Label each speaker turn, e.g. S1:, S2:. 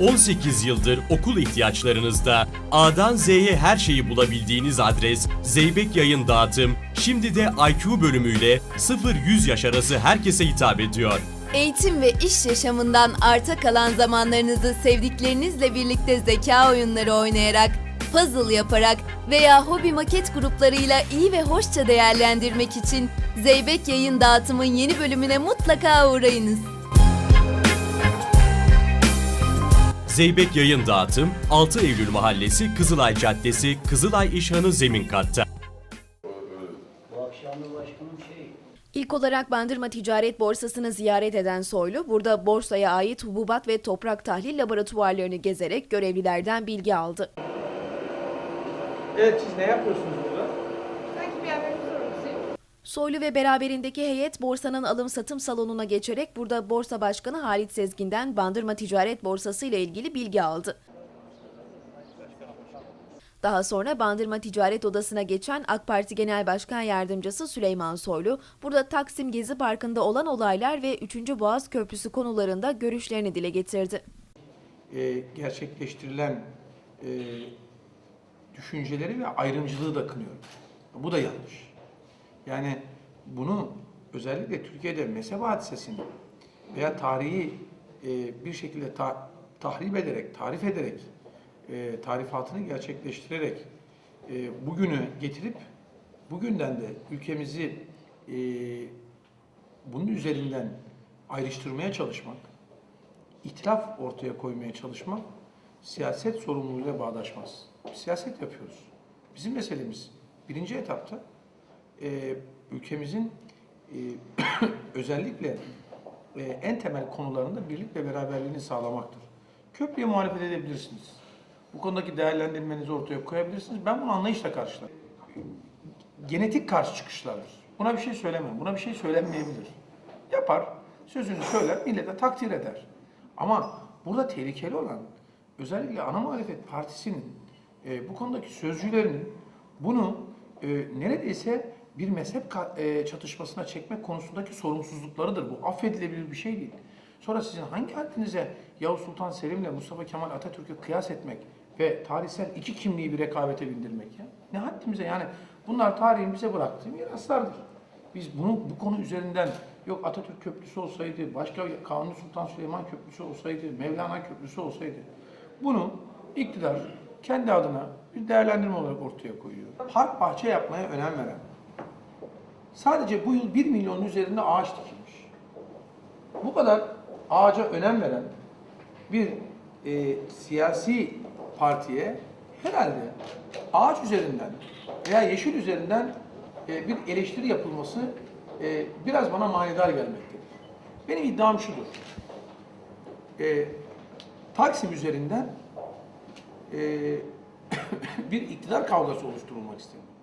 S1: 18 yıldır okul ihtiyaçlarınızda A'dan Z'ye her şeyi bulabildiğiniz adres Zeybek Yayın Dağıtım, şimdi de IQ bölümüyle 0-100 yaş arası herkese hitap ediyor.
S2: Eğitim ve iş yaşamından arta kalan zamanlarınızı sevdiklerinizle birlikte zeka oyunları oynayarak, puzzle yaparak veya hobi maket gruplarıyla iyi ve hoşça değerlendirmek için Zeybek Yayın Dağıtım'ın yeni bölümüne mutlaka uğrayınız.
S1: Zeybek Yayın Dağıtım, 6 Eylül Mahallesi, Kızılay Caddesi, Kızılay İşhanı Zemin Katta.
S3: Şey,
S2: İlk olarak Bandırma Ticaret Borsası'nı ziyaret eden Soylu, burada borsaya ait hububat ve toprak tahlil laboratuvarlarını gezerek görevlilerden bilgi aldı.
S4: Evet siz ne yapıyorsunuz burada?
S5: Haberiniz sorumlusuyum.
S2: Soylu ve beraberindeki heyet borsanın alım satım salonuna geçerek burada borsa başkanı Halit Sezgin'den Bandırma Ticaret Borsası ile ilgili bilgi aldı. Daha sonra Bandırma Ticaret Odası'na geçen AK Parti Genel Başkan Yardımcısı Süleyman Soylu, burada Taksim Gezi Parkı'nda olan olaylar ve 3. Boğaz Köprüsü konularında görüşlerini dile getirdi.
S4: Ee, gerçekleştirilen e, düşünceleri ve ayrımcılığı da kınıyorum. Bu da yanlış. Yani bunu özellikle Türkiye'de mezhep hadisesini veya tarihi e, bir şekilde ta- tahrip ederek, tarif ederek, e, tarifatını gerçekleştirerek e, bugünü getirip bugünden de ülkemizi e, bunun üzerinden ayrıştırmaya çalışmak, itilaf ortaya koymaya çalışmak siyaset sorumluluğuyla bağdaşmaz. Siyaset yapıyoruz. Bizim meselemiz birinci etapta e, ülkemizin e, özellikle e, en temel konularında birlik ve beraberliğini sağlamaktır. Köprüye muhalefet edebilirsiniz. Bu konudaki değerlendirmenizi ortaya koyabilirsiniz. Ben bunu anlayışla karşılarım. Genetik karşı çıkışlardır. Buna bir şey söylemem. Buna bir şey söylenmeyebilir. Yapar, sözünü söyler, millete takdir eder. Ama burada tehlikeli olan özellikle ana muhalefet partisinin e, bu konudaki sözcülerinin bunu e, neredeyse bir mezhep e, çatışmasına çekmek konusundaki sorumsuzluklarıdır. Bu affedilebilir bir şey değil. Sonra sizin hangi haddinize Yavuz Sultan Selim'le Mustafa Kemal Atatürk'ü kıyas etmek ve tarihsel iki kimliği bir rekabete bindirmek ya? Ne haddimize yani bunlar tarihin bize bıraktığı miraslardır. Biz bunu bu konu üzerinden yok Atatürk Köprüsü olsaydı, başka Kanuni Sultan Süleyman Köprüsü olsaydı, Mevlana Köprüsü olsaydı bunu iktidar kendi adına bir değerlendirme olarak ortaya koyuyor. Park bahçe yapmaya önem veren, sadece bu yıl 1 milyonun üzerinde ağaç dikilmiş. Bu kadar ağaca önem veren bir e, siyasi partiye herhalde ağaç üzerinden veya yeşil üzerinden e, bir eleştiri yapılması e, biraz bana manidar gelmektedir. Benim iddiam şudur. E, Taksim üzerinden e, bir iktidar kavgası oluşturulmak isteniyor.